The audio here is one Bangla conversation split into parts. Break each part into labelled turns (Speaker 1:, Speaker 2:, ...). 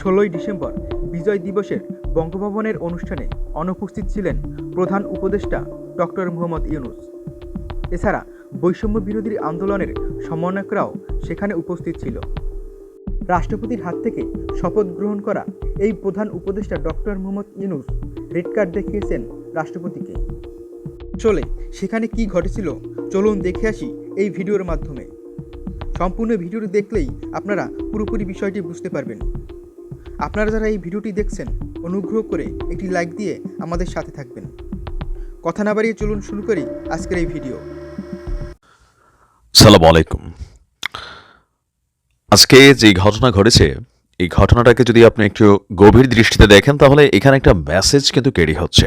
Speaker 1: ষোলোই ডিসেম্বর বিজয় দিবসের বঙ্গভবনের অনুষ্ঠানে অনুপস্থিত ছিলেন প্রধান উপদেষ্টা ডক্টর মোহাম্মদ ইউনুস। এছাড়া বৈষম্য বিরোধী আন্দোলনের সমন্বয়করাও সেখানে উপস্থিত ছিল। রাষ্ট্রপতির হাত থেকে শপথ গ্রহণ করা এই প্রধান উপদেষ্টা doctor Mohammad Yunus red card দেখিয়েছেন রাষ্ট্রপতিকে। চলে, সেখানে কি ঘটেছিল? চলুন দেখে আসি এই ভিডিওর মাধ্যমে। সম্পূর্ণ ভিডিওটি দেখলেই আপনারা পুরোপুরি বিষয়টি বুঝতে পারবেন। আপনারা যারা এই ভিডিওটি দেখছেন, অনুগ্রহ করে একটি লাইক দিয়ে আমাদের সাথে থাকবেন। কথা না বাড়িয়ে চলুন শুরু করি আজকের এই ভিডিও।
Speaker 2: সালাম আলাইকুম। আজকে যে ঘটনা ঘটেছে, এই ঘটনাটাকে যদি আপনি একটু গভীর দৃষ্টিতে দেখেন, তাহলে এখানে একটা মেসেজ কিন্তু ক্যারি হচ্ছে।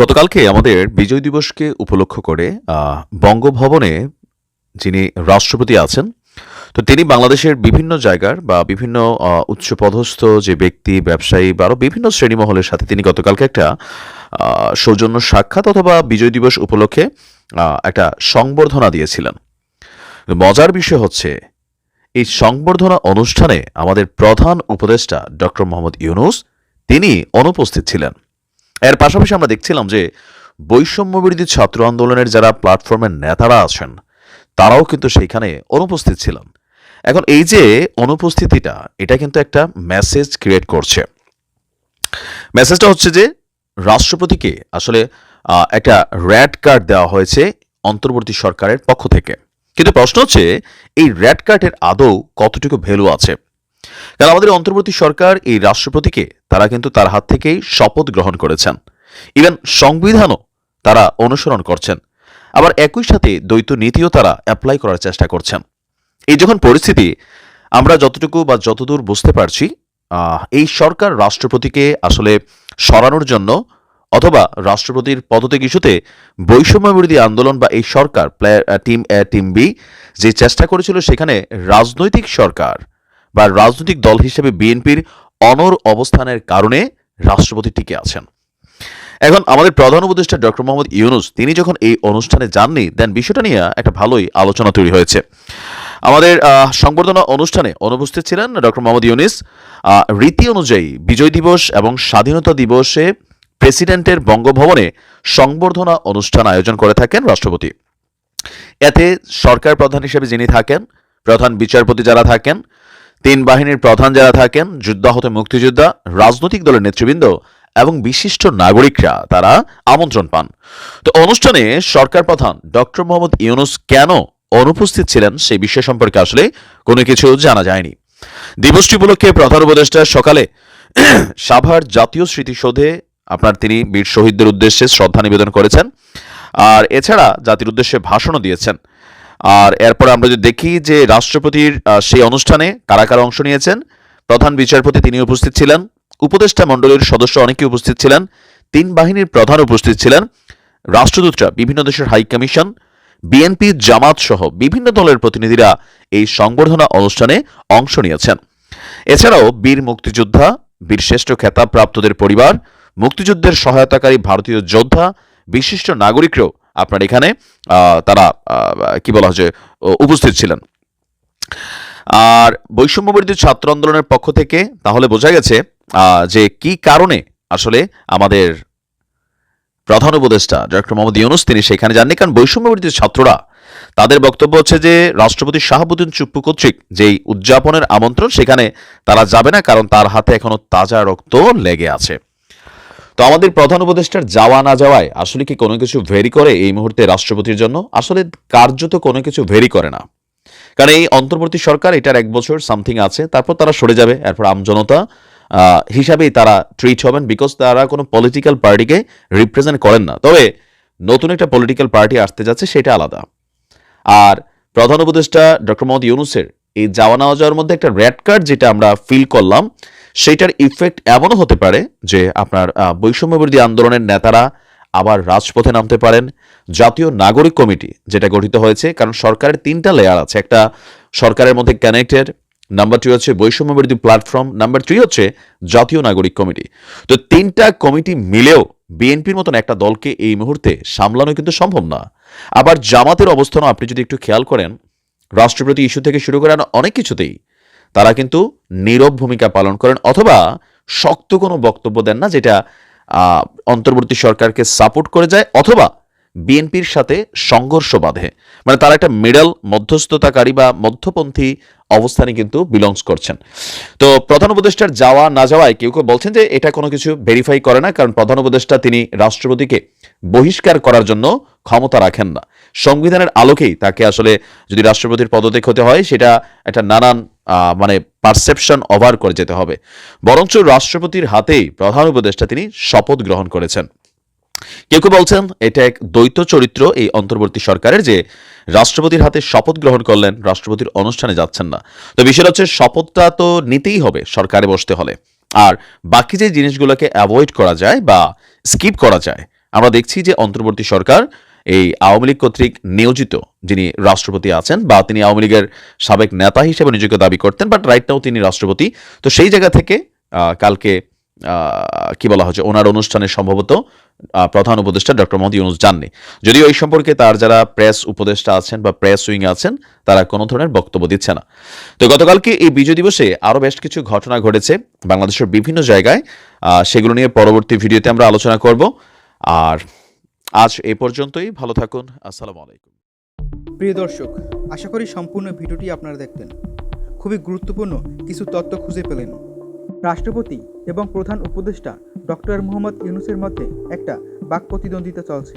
Speaker 2: গতকালকে আমাদের বিজয় দিবসকে উপলক্ষ করে বঙ্গভবনে যিনি রাষ্ট্রপতি আছেন তো তিনি বাংলাদেশের বিভিন্ন জায়গার বা বিভিন্ন উচ্চপদস্থ যে ব্যক্তি, ব্যবসায়ী বা আরও বিভিন্ন শ্রেণীমহলের সাথে তিনি গতকালকে একটা সৌজন্য সাক্ষাৎ অথবা বিজয় দিবস উপলক্ষে একটা সংবর্ধনা দিয়েছিলেন। মজার বিষয় হচ্ছে, এই সংবর্ধনা অনুষ্ঠানে আমাদের প্রধান উপদেষ্টা ডক্টর মোহাম্মদ ইউনুস, তিনি অনুপস্থিত ছিলেন। এর পাশাপাশি আমরা দেখছিলাম যে বৈষম্য বিরোধী ছাত্র আন্দোলনের যারা প্ল্যাটফর্মের নেতারা আছেন, তারাও কিন্তু সেইখানে অনুপস্থিত ছিলেন। এখন এই যে অনুপস্থিতিটা, এটা কিন্তু একটা মেসেজ ক্রিয়েট করছে। মেসেজটা হচ্ছে যে, রাষ্ট্রপতিকে আসলে একটা র্যাড কার্ড দেওয়া হয়েছে অন্তর্বর্তী সরকারের পক্ষ থেকে। কিন্তু প্রশ্ন হচ্ছে, এই র্যাড কার্ডের আদৌ কতটুকু ভ্যালু আছে? কারণ আমাদের অন্তর্বর্তী সরকার এই রাষ্ট্রপতিকে, তারা কিন্তু তার হাত থেকেই শপথ গ্রহণ করেছেন। ইভেন সংবিধানও তারা অনুসরণ করছেন। আবার একই সাথে দ্বৈত নীতিও তারা অ্যাপ্লাই করার চেষ্টা করছেন। এই যখন পরিস্থিতি আমরা যতটুকু বা যতদূর বুঝতে পারছি এই সরকার রাষ্ট্রপতিকে আসলে সরানোর জন্য অথবা রাষ্ট্রপতির পদত্যাগ ইস্যুতে বৈষম্য বিরোধী আন্দোলন বা এই সরকার টিম এ টিম বি যে চেষ্টা করেছিল সেখানে রাজনৈতিক সরকার বা রাজনৈতিক দল হিসেবে বিএনপির অনর অবস্থানের কারণে রাষ্ট্রপতি টিকে আছেন। এখন আমাদের প্রধান উপদেষ্টা ডক্টর মোহাম্মদ ইউনুস, তিনি যখন এই অনুষ্ঠানে যাননি, দেন বিষয়টা নিয়ে একটা ভালোই আলোচনা তৈরি হয়েছে। আমাদের সংবর্ধনা অনুষ্ঠানে অনুপস্থিত ছিলেন ডক্টর মোহাম্মদ ইউনিস। রীতি অনুযায়ী বিজয় দিবস এবং স্বাধীনতা দিবসে প্রেসিডেন্টের বঙ্গভবনে সংবর্ধনা অনুষ্ঠান আয়োজন করে থাকেন রাষ্ট্রপতি। এতে সরকার প্রধান হিসেবে যিনি থাকেন, প্রধান বিচারপতি যারা থাকেন, তিন বাহিনীর প্রধান যারা থাকেন, যুদ্ধাহত মুক্তিযোদ্ধা, রাজনৈতিক দলের নেতৃবৃন্দ এবং বিশিষ্ট নাগরিকরা তারা আমন্ত্রণ পান। তো অনুষ্ঠানে সরকার প্রধান ডক্টর মোহাম্মদ ইউনুস কেন অনুপস্থিত ছিলেন সেই বিষয় সম্পর্কে আসলে কোনো কিছু জানা যায়নি। দিবসটি উপলক্ষে প্রধান উপদেষ্টা সকালে সাভার জাতীয় স্মৃতিসৌধে আপনার তিনি বীর শহীদদের উদ্দেশ্যে শ্রদ্ধা নিবেদন করেছেন। আর এছাড়া জাতির উদ্দেশ্যে ভাষণও দিয়েছেন। আর এরপর আমরা যদি দেখি যে রাষ্ট্রপতির সেই অনুষ্ঠানে কারা কারা অংশ নিয়েছেন, প্রধান বিচারপতি তিনি উপস্থিত ছিলেন, উপদেষ্টা মণ্ডলীর সদস্য অনেকে উপস্থিত ছিলেন, তিন বাহিনীর প্রধান উপস্থিত ছিলেন, রাষ্ট্রদূতরা বিভিন্ন দেশের হাই কমিশন বিএনপি জামাত সহ বিভিন্ন দলের প্রতিনিধিরা এই সংবর্ধনা অনুষ্ঠানে অংশ নিয়েছেন। এছাড়াও বীর মুক্তিযোদ্ধা বীরশ্রেষ্ঠ খেতাবপ্রাপ্তদের পরিবার, মুক্তিযুদ্ধের সহায়তাকারী ভারতীয় যোদ্ধা, বিশিষ্ট নাগরিকরাও আপনার এখানে তারা কি বলা হচ্ছে উপস্থিত ছিলেন। আর বৈষম্য বিরোধী ছাত্র আন্দোলনের পক্ষ থেকে তাহলে বোঝা গেছে যে কি কারণে আসলে আমাদের প্রধান উপদেষ্টা ডক্টর মোহাম্মদ ইউনুস, তিনি সেখানে যাননি কারণ বৈষম্য বিরোধী ছাত্ররা, তাদের বক্তব্য হচ্ছে যে রাষ্ট্রপতি শাহাবুদ্দিন চুপ্পু কর্তৃক যেই উদযাপনের আমন্ত্রণ, সেখানে তারা যাবে না কারণ তার হাতে এখনও তাজা রক্ত লেগে আছে। তো আমাদের প্রধান উপদেষ্টার যাওয়া না যাওয়ায় আসলে কি কোনো কিছু ভেরি করে এই মুহূর্তে রাষ্ট্রপতির জন্য? আসলে কার্যত কোনো কিছু ভেরি করে না। কারণ এই অন্তর্বর্তী সরকার, এটার এক বছর সামথিং আছে, তারপর তারা সরে যাবে, এরপর আমজনতা হিসাবেই তারা ট্রিট হবেন বিকজ তারা কোনো পলিটিক্যাল পার্টিকে রিপ্রেজেন্ট করেন না। তবে নতুন একটা পলিটিক্যাল পার্টি আসতে যাচ্ছে, সেটা আলাদা। আর প্রধান উপদেষ্টা ডক্টর মোহাম্মদ ইউনুসের এই যাওয়া না যাওয়ার মধ্যে একটা রেড কার্ড যেটা আমরা ফিল করলাম, সেটার ইফেক্ট এমনও হতে পারে যে আপনার বৈষম্য বিরোধী আন্দোলনের নেতারা আবার রাজপথে নামতে পারেন। জাতীয় নাগরিক কমিটি যেটা গঠিত হয়েছে, কারণ সরকারের তিনটা লেয়ার আছে। একটা সরকারের মধ্যে কানেক্টেড নাম্বার টু হচ্ছে বৈষম্য বিরোধী প্ল্যাটফর্ম নাম্বার থ্রি হচ্ছে জাতীয় নাগরিক কমিটি। তো তিনটা কমিটি মিলেও বিএনপির মতন একটা দলকে এই মুহূর্তে সামলানো কিন্তু সম্ভব না। আবার জামাতের অবস্থানও আপনি যদি একটু খেয়াল করেন, রাষ্ট্রপতি ইস্যু থেকে শুরু করে অনেক কিছুতেই তারা কিন্তু নীরব ভূমিকা পালন করেন অথবা শক্ত কোনো বক্তব্য দেন না যেটা অন্তর্বর্তী সরকারকে সাপোর্ট করে যায় অথবা বিএনপির সাথে সংঘর্ষ বাঁধে। মানে তারা একটা মিডল মধ্যস্থতাকারী বা মধ্যপন্থী অবস্থানে কিন্তু বিলংস করছেন। তো প্রধান উপদেষ্টার যাওয়া না যাওয়ায় কেউ কেউ বলছেন যে এটা কোনো কিছু ভেরিফাই করে না, কারণ প্রধান উপদেষ্টা তিনি রাষ্ট্রপতিকে বহিষ্কার করার জন্য ক্ষমতা রাখেন না। সংবিধানের আলোকেই তাকে আসলে যদি রাষ্ট্রপতির পদত্যাগ হতে হয়, সেটা একটা নানান মানে পারসেপশন ওভার করে যেতে হবে। বরঞ্চ রাষ্ট্রপতির হাতেই প্রধান উপদেষ্টা তিনি শপথ গ্রহণ করেছেন। কেউ কেউ বলছেন এটা এক দ্বৈত চরিত্র এই অন্তর্বর্তী সরকারের যে রাষ্ট্রপতির হাতে শপথ গ্রহণ করলেন, রাষ্ট্রপতির অনুষ্ঠানে যাচ্ছেন না। তো বিষয়টা হচ্ছে, শপথটা তো নিতেই হবে সরকারে বসতে হলে। আর বাকি যে জিনিসগুলোকে অ্যাভয়েড করা যায় বা স্কিপ করা যায়, আমরা দেখছি যে অন্তর্বর্তী সরকার এই আওয়ামী লীগ কর্তৃক নিয়োজিত যিনি রাষ্ট্রপতি আছেন বা তিনি আওয়ামী লীগের সাবেক নেতা হিসেবে নিজেকে দাবি করতেন বাট রাইট নাও তিনি রাষ্ট্রপতি। তো সেই জায়গা থেকে কালকে কি বলা হচ্ছে ওনার অনুষ্ঠানে সম্ভবত প্রধান উপদেষ্টা ডক্টর মোহাম্মদ ইউনুস যাননি যদিও এই সম্পর্কে তার যারা প্রেস উপদেষ্টা আছেন বা প্রেস উইং আছেন, তারা কোনো ধরনের বক্তব্য দিচ্ছে না। তো গতকালকে এই বিজয় দিবসে আরও বেশ কিছু ঘটনা ঘটেছে বাংলাদেশের বিভিন্ন জায়গায়। সেগুলো নিয়ে পরবর্তী ভিডিওতে আমরা আলোচনা করব। আর আজ এ পর্যন্তই, ভালো থাকুন, আসসালামু আলাইকুম।
Speaker 1: প্রিয় দর্শক, আশা করি সম্পূর্ণ ভিডিওটি আপনারা দেখবেন খুবই গুরুত্বপূর্ণ কিছু তথ্য খুঁজে পেলেন। রাষ্ট্রপতি এবং প্রধান উপদেষ্টা ডক্টর মোহাম্মদ ইউনুসের মধ্যে একটা বাক প্রতিদ্বন্দ্বিতা চলছে।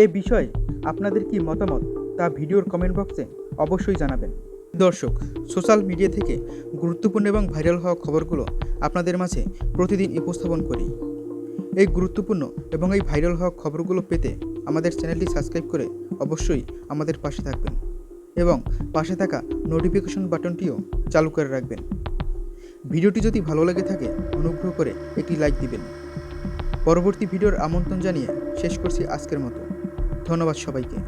Speaker 1: এ বিষয়ে আপনাদের কি মতামত তা ভিডিওর কমেন্ট বক্সে অবশ্যই জানাবেন। দর্শক সোশ্যাল মিডিয়া থেকে গুরুত্বপূর্ণ এবং ভাইরাল হওয়া খবরগুলো আপনাদের মাঝে প্রতিদিন উপস্থাপন করি। এই গুরুত্বপূর্ণ এবং এই ভাইরাল হওয়া খবরগুলো পেতে আমাদের চ্যানেলটি সাবস্ক্রাইব করে অবশ্যই আমাদের পাশে থাকবেন এবং পাশে থাকা নোটিফিকেশন বাটনটিও চালু করে রাখবেন। ভিডিওটি যদি ভালো লাগে থাকে, অনুগ্রহ করে একটি লাইক দিবেন। পরবর্তী ভিডিওর আমন্ত্রণ জানিয়ে শেষ করছি আজকের মতো। ধন্যবাদ সবাইকে।